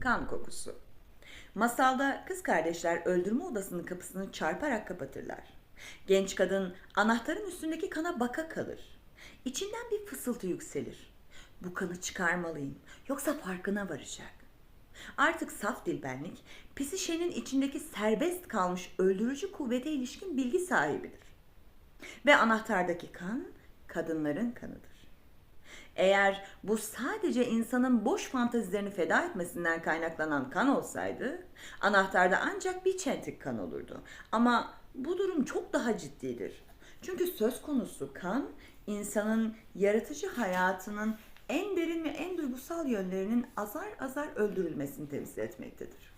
kan kokusu. Masalda kız kardeşler öldürme odasının kapısını çarparak kapatırlar. Genç kadın anahtarın üstündeki kana baka kalır. İçinden bir fısıltı yükselir. Bu kanı çıkarmalıyım yoksa farkına varacak. Artık saf dilbenlik psişenin içindeki serbest kalmış öldürücü kuvvete ilişkin bilgi sahibidir. Ve anahtardaki kan kadınların kanıdır. Eğer bu sadece insanın boş fantazilerini feda etmesinden kaynaklanan kan olsaydı, anahtarda ancak bir çentik kan olurdu. Ama bu durum çok daha ciddidir. Çünkü söz konusu kan, insanın yaratıcı hayatının en derin ve en duygusal yönlerinin azar azar öldürülmesini temsil etmektedir.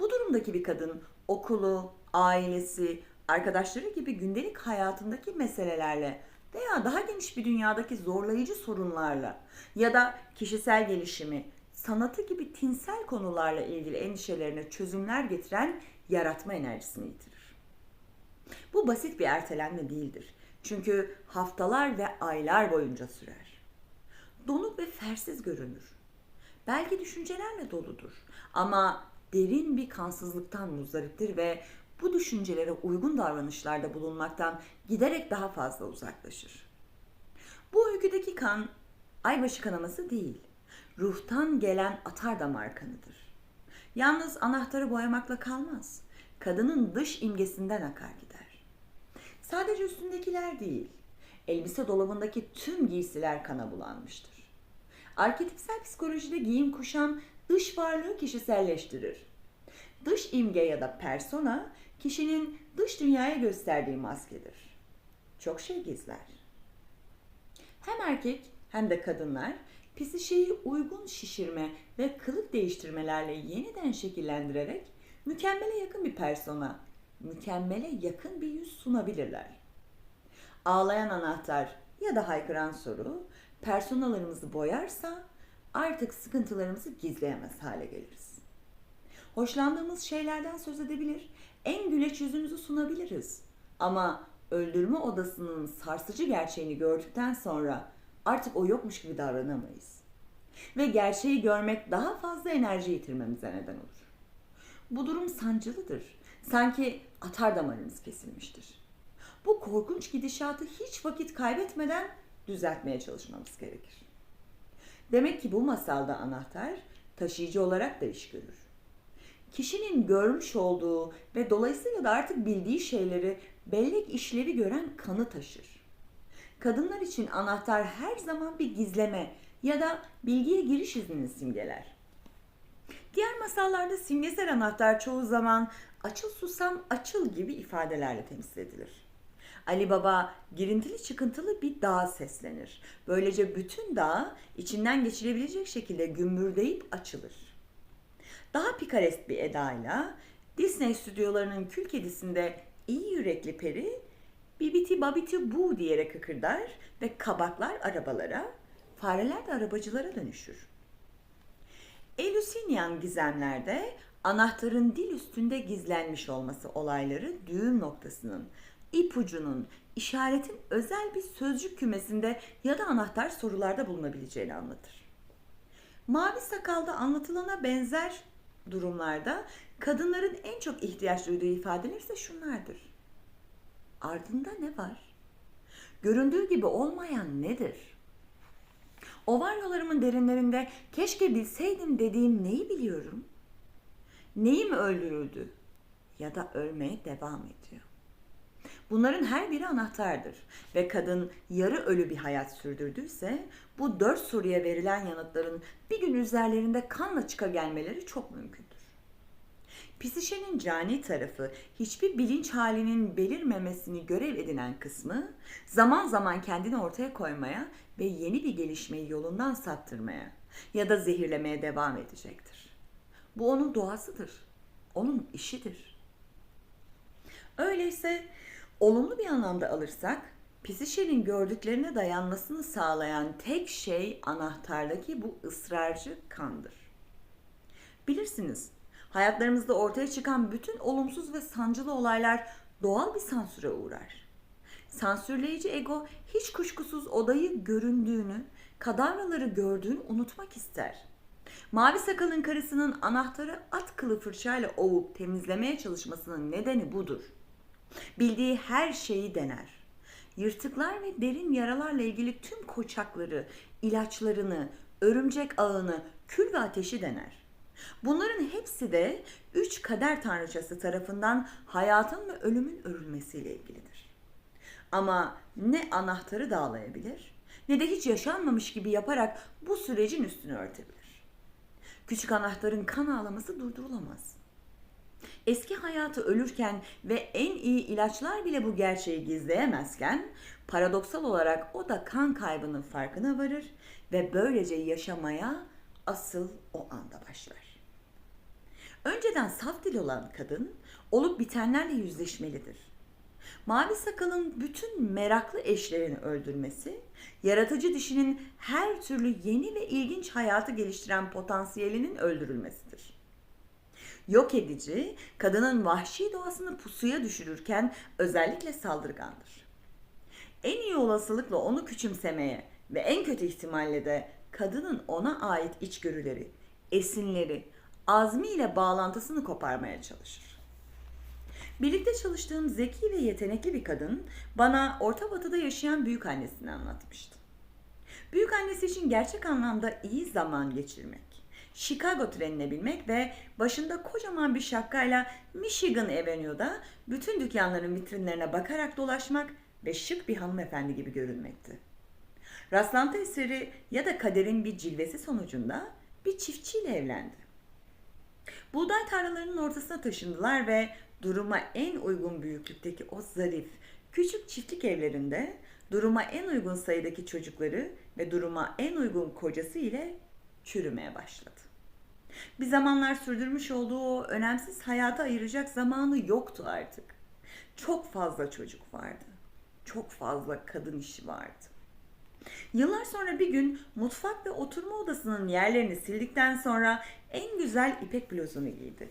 Bu durumdaki bir kadın okulu, ailesi, arkadaşları gibi gündelik hayatındaki meselelerle veya daha geniş bir dünyadaki zorlayıcı sorunlarla ya da kişisel gelişimi, sanatı gibi tinsel konularla ilgili endişelerine çözümler getiren yaratma enerjisini yitirir. Bu basit bir ertelenme değildir. Çünkü haftalar ve aylar boyunca sürer. Donuk ve fersiz görünür. Belki düşüncelerle doludur ama derin bir kansızlıktan muzdariptir ve bu düşüncelere uygun davranışlarda bulunmaktan giderek daha fazla uzaklaşır. Bu öyküdeki kan aybaşı kanaması değil, ruhtan gelen atar damar kanıdır. Yalnız anahtarı boyamakla kalmaz. Kadının dış imgesinden akar gider. Sadece üstündekiler değil, elbise dolabındaki tüm giysiler kana bulanmıştır. Arketipsel psikolojide giyim kuşam dış varlığı kişiselleştirir. Dış imge ya da persona kişinin dış dünyaya gösterdiği maskedir. Çok şey gizler. Hem erkek hem de kadınlar psişeyi uygun şişirme ve kılık değiştirmelerle yeniden şekillendirerek mükemmele yakın bir persona, mükemmele yakın bir yüz sunabilirler. Ağlayan anahtar ya da haykıran soru personalarımızı boyarsa artık sıkıntılarımızı gizleyemez hale geliriz. Hoşlandığımız şeylerden söz edebilir, en güleç yüzümüzü sunabiliriz. Ama öldürme odasının sarsıcı gerçeğini gördükten sonra artık o yokmuş gibi davranamayız. Ve gerçeği görmek daha fazla enerji yitirmemize neden olur. Bu durum sancılıdır. Sanki atar damarımız kesilmiştir. Bu korkunç gidişatı hiç vakit kaybetmeden düzeltmeye çalışmamız gerekir. Demek ki bu masalda anahtar taşıyıcı olarak da iş görür. Kişinin görmüş olduğu ve dolayısıyla da artık bildiği şeyleri bellek işlevi gören kanı taşır. Kadınlar için anahtar her zaman bir gizleme ya da bilgiye giriş iznini simgeler. Diğer masallarda simgesel anahtar çoğu zaman açıl susam açıl gibi ifadelerle temsil edilir. Ali Baba girintili çıkıntılı bir dağ seslenir. Böylece bütün dağ içinden geçilebilecek şekilde gümbürdeyip açılır. Daha pikarest bir edayla Disney stüdyolarının kül kedisinde iyi yürekli peri Bibiti babiti bu diyerek kıkırdar ve kabaklar arabalara, fareler de arabacılara dönüşür. Eleusinian gizemlerde anahtarın dil üstünde gizlenmiş olması olayları düğüm noktasının, ipucunun, işaretin özel bir sözcük kümesinde ya da anahtar sorularda bulunabileceğini anlatır. Mavi sakalda anlatılana benzer durumlarda kadınların en çok ihtiyaç duyduğu ifadeler ise şunlardır. Ardında ne var? Göründüğü gibi olmayan nedir? Ovaryolarımın derinlerinde keşke bilseydim dediğim neyi biliyorum? Neyim öldürüldü ya da ölmeye devam ediyor? Bunların her biri anahtardır ve kadın yarı ölü bir hayat sürdürdüyse bu dört soruya verilen yanıtların bir gün üzerlerinde kanla çıka gelmeleri çok mümkündür. Psişenin cani tarafı hiçbir bilinç halinin belirmemesini görev edinen kısmı zaman zaman kendini ortaya koymaya ve yeni bir gelişmeyi yolundan saptırmaya ya da zehirlemeye devam edecektir. Bu onun doğasıdır. Onun işidir. Öyleyse olumlu bir anlamda alırsak Psişe'nin gördüklerine dayanmasını sağlayan tek şey anahtardaki bu ısrarcı kandır. Bilirsiniz, hayatlarımızda ortaya çıkan bütün olumsuz ve sancılı olaylar doğal bir sansüre uğrar. Sansürleyici ego hiç kuşkusuz odayı göründüğünü, kadavraları gördüğünü unutmak ister. Mavi sakalın karısının anahtarı at kılı fırçayla ovup temizlemeye çalışmasının nedeni budur. Bildiği her şeyi dener. Yırtıklar ve derin yaralarla ilgili tüm koçakları, ilaçlarını, örümcek ağını, kül ve ateşi dener. Bunların hepsi de üç kader tanrıçası tarafından hayatın ve ölümün örülmesiyle ilgilidir. Ama ne anahtarı dağlayabilir ne de hiç yaşanmamış gibi yaparak bu sürecin üstünü örtebilir. Küçük anahtarın kan ağlaması durdurulamaz. Eski hayatı ölürken ve en iyi ilaçlar bile bu gerçeği gizleyemezken paradoksal olarak o da kan kaybının farkına varır ve böylece yaşamaya asıl o anda başlar. Önceden saf dil olan kadın olup bitenlerle yüzleşmelidir. Mavi sakalın bütün meraklı eşlerini öldürmesi, yaratıcı dişinin her türlü yeni ve ilginç hayatı geliştiren potansiyelinin öldürülmesidir. Yok edici, kadının vahşi doğasını pusuya düşürürken özellikle saldırgandır. En iyi olasılıkla onu küçümsemeye ve en kötü ihtimalle de kadının ona ait içgörüleri, esinleri, azmiyle bağlantısını koparmaya çalışır. Birlikte çalıştığım zeki ve yetenekli bir kadın bana Orta Batı'da yaşayan büyük annesini anlatmıştı. Büyük annesi için gerçek anlamda iyi zaman geçirmek, Chicago trenine binmek ve başında kocaman bir şapkayla Michigan Avenue'da bütün dükkanların vitrinlerine bakarak dolaşmak ve şık bir hanımefendi gibi görünmekti. Rastlantı eseri ya da kaderin bir cilvesi sonucunda bir çiftçiyle evlendi. Buğday tarlalarının ortasına taşındılar ve duruma en uygun büyüklükteki o zarif, küçük çiftlik evlerinde duruma en uygun sayıdaki çocukları ve duruma en uygun kocası ile çürümeye başladı. Bir zamanlar sürdürmüş olduğu o önemsiz hayata ayıracak zamanı yoktu artık. Çok fazla çocuk vardı. Çok fazla kadın işi vardı. Yıllar sonra bir gün mutfak ve oturma odasının yerlerini sildikten sonra en güzel ipek bluzunu giydi.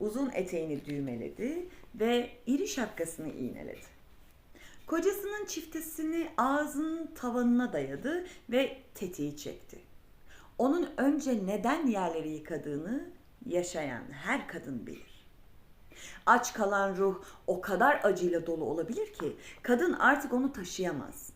Uzun eteğini düğmeledi ve iri şapkasını iğneledi. Kocasının çiftesini ağzının tavanına dayadı ve tetiği çekti. Onun önce neden yerleri yıkadığını yaşayan her kadın bilir. Aç kalan ruh o kadar acıyla dolu olabilir ki kadın artık onu taşıyamaz.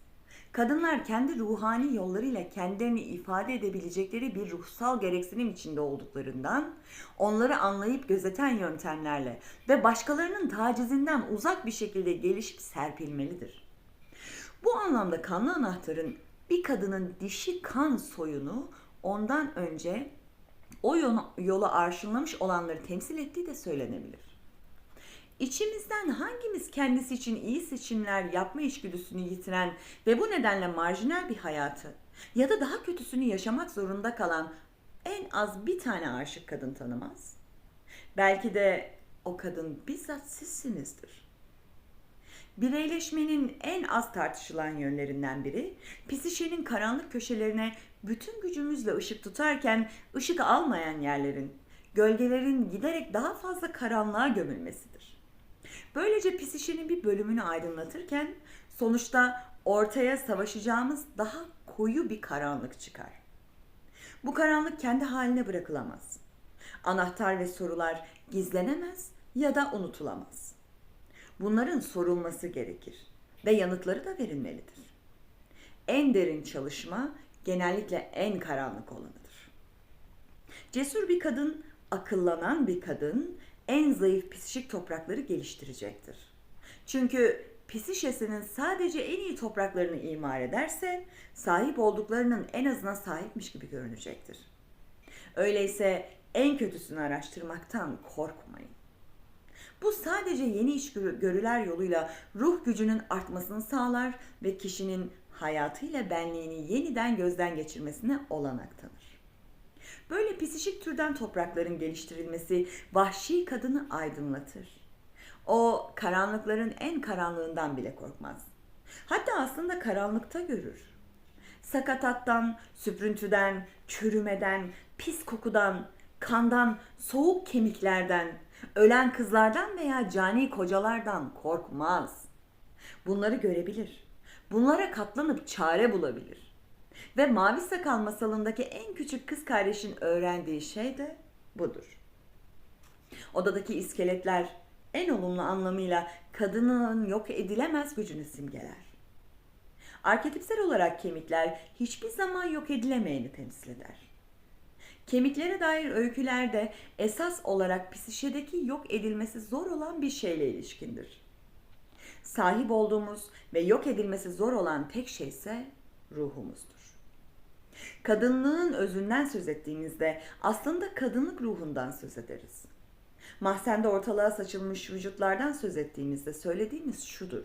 Kadınlar kendi ruhani yollarıyla kendilerini ifade edebilecekleri bir ruhsal gereksinim içinde olduklarından onları anlayıp gözeten yöntemlerle ve başkalarının tacizinden uzak bir şekilde gelişip serpilmelidir. Bu anlamda kanlı anahtarın bir kadının dişi kan soyunu ondan önce o yolu, arşınlamış olanları temsil ettiği de söylenebilir. İçimizden hangimiz kendisi için iyi seçimler yapma içgüdüsünü yitiren ve bu nedenle marjinal bir hayatı ya da daha kötüsünü yaşamak zorunda kalan en az bir tane aşık kadın tanımaz? Belki de o kadın bizzat sizsinizdir. Bireyleşmenin en az tartışılan yönlerinden biri, pisişenin karanlık köşelerine bütün gücümüzle ışık tutarken ışık almayan yerlerin, gölgelerin giderek daha fazla karanlığa gömülmesidir. Böylece pisişenin bir bölümünü aydınlatırken sonuçta ortaya savaşacağımız daha koyu bir karanlık çıkar. Bu karanlık kendi haline bırakılamaz. Anahtar ve sorular gizlenemez ya da unutulamaz. Bunların sorulması gerekir ve yanıtları da verilmelidir. En derin çalışma genellikle en karanlık olanıdır. Cesur bir kadın, akıllanan bir kadın en zayıf psişik toprakları geliştirecektir. Çünkü psişesinin sadece en iyi topraklarını imar ederse sahip olduklarının en azına sahipmiş gibi görünecektir. Öyleyse en kötüsünü araştırmaktan korkmayın. Bu sadece yeni içgörüler yoluyla ruh gücünün artmasını sağlar ve kişinin hayatıyla benliğini yeniden gözden geçirmesine olanak tanır. Böyle psişik türden toprakların geliştirilmesi vahşi kadını aydınlatır. O karanlıkların en karanlığından bile korkmaz. Hatta aslında karanlıkta görür. Sakatattan, süprüntüden, çürümeden, pis kokudan, kandan, soğuk kemiklerden, ölen kızlardan veya cani kocalardan korkmaz. Bunları görebilir. Bunlara katlanıp çare bulabilir. Ve Mavi Sakal masalındaki en küçük kız kardeşin öğrendiği şey de budur. Odadaki iskeletler en olumlu anlamıyla kadının yok edilemez gücünü simgeler. Arketipsel olarak kemikler hiçbir zaman yok edilemeyeni temsil eder. Kemiklere dair öykülerde esas olarak psişedeki yok edilmesi zor olan bir şeyle ilişkindir. Sahip olduğumuz ve yok edilmesi zor olan tek şey ise ruhumuzdur. Kadınlığın özünden söz ettiğimizde aslında kadınlık ruhundan söz ederiz. Mahzende ortalığa saçılmış vücutlardan söz ettiğimizde söylediğimiz şudur.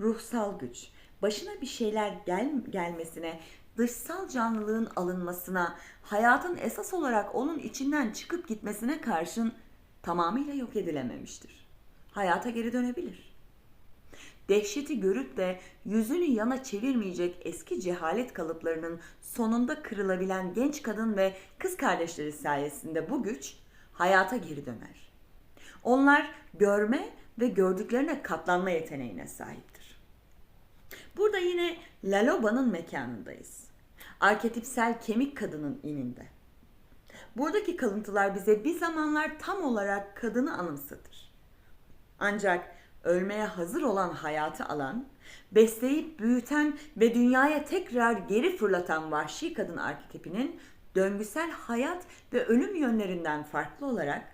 Ruhsal güç, başına bir şeyler gel gelmesine, dışsal canlılığın alınmasına, hayatın esas olarak onun içinden çıkıp gitmesine karşın tamamıyla yok edilememiştir. Hayata geri dönebilir. Dehşeti görüp de yüzünü yana çevirmeyecek eski cehalet kalıplarının sonunda kırılabilen genç kadın ve kız kardeşleri sayesinde bu güç hayata geri döner. Onlar görme ve gördüklerine katlanma yeteneğine sahiptir. Burada yine Laloba'nın mekanındayız. Arketipsel kemik kadının ininde. Buradaki kalıntılar bize bir zamanlar tam olarak kadını anımsatır. Ancak ölmeye hazır olan hayatı alan, besleyip büyüten ve dünyaya tekrar geri fırlatan vahşi kadın arketipinin döngüsel hayat ve ölüm yönlerinden farklı olarak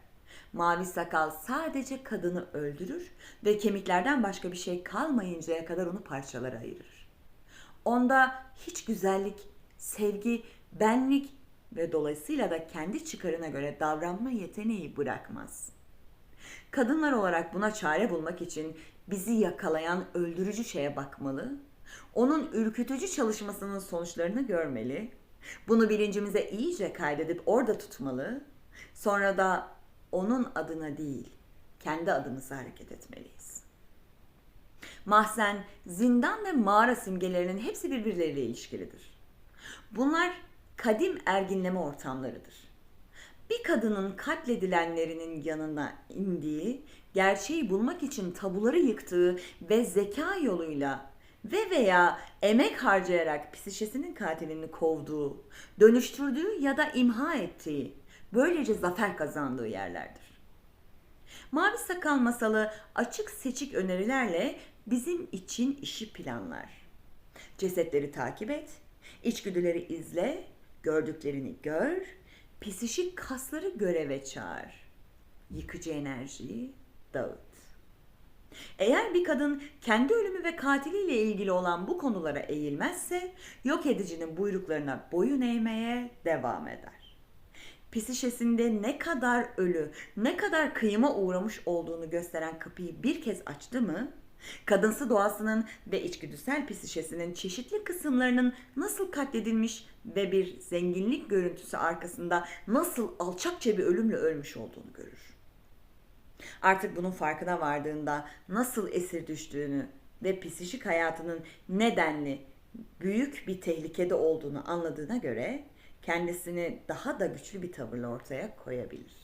mavi sakal sadece kadını öldürür ve kemiklerden başka bir şey kalmayıncaya kadar onu parçalara ayırır. Onda hiç güzellik, sevgi, benlik ve dolayısıyla da kendi çıkarına göre davranma yeteneği bırakmaz. Kadınlar olarak buna çare bulmak için bizi yakalayan öldürücü şeye bakmalı, onun ürkütücü çalışmasının sonuçlarını görmeli, bunu bilincimize iyice kaydedip orada tutmalı, sonra da onun adına değil, kendi adımıza hareket etmeliyiz. Mahzen, zindan ve mağara simgelerinin hepsi birbirleriyle ilişkilidir. Bunlar kadim erginleme ortamlarıdır. Bir kadının katledilenlerinin yanına indiği, gerçeği bulmak için tabuları yıktığı ve zeka yoluyla ve veya emek harcayarak psişesinin katilini kovduğu, dönüştürdüğü ya da imha ettiği, böylece zafer kazandığı yerlerdir. Mavi Sakal masalı açık seçik önerilerle bizim için işi planlar. Cesetleri takip et, içgüdüleri izle, gördüklerini gör, psişik kasları göreve çağır. Yıkıcı enerjiyi dağıt. Eğer bir kadın kendi ölümü ve katiliyle ilgili olan bu konulara eğilmezse yok edicinin buyruklarına boyun eğmeye devam eder. Psişesinde ne kadar ölü, ne kadar kıyıma uğramış olduğunu gösteren kapıyı bir kez açtı mı, kadınsı doğasının ve içgüdüsel psişesinin çeşitli kısımlarının nasıl katledilmiş ve bir zenginlik görüntüsü arkasında nasıl alçakça bir ölümle ölmüş olduğunu görür. Artık bunun farkına vardığında nasıl esir düştüğünü ve psikik hayatının nedenli büyük bir tehlikede olduğunu anladığına göre kendisini daha da güçlü bir tavırla ortaya koyabilir.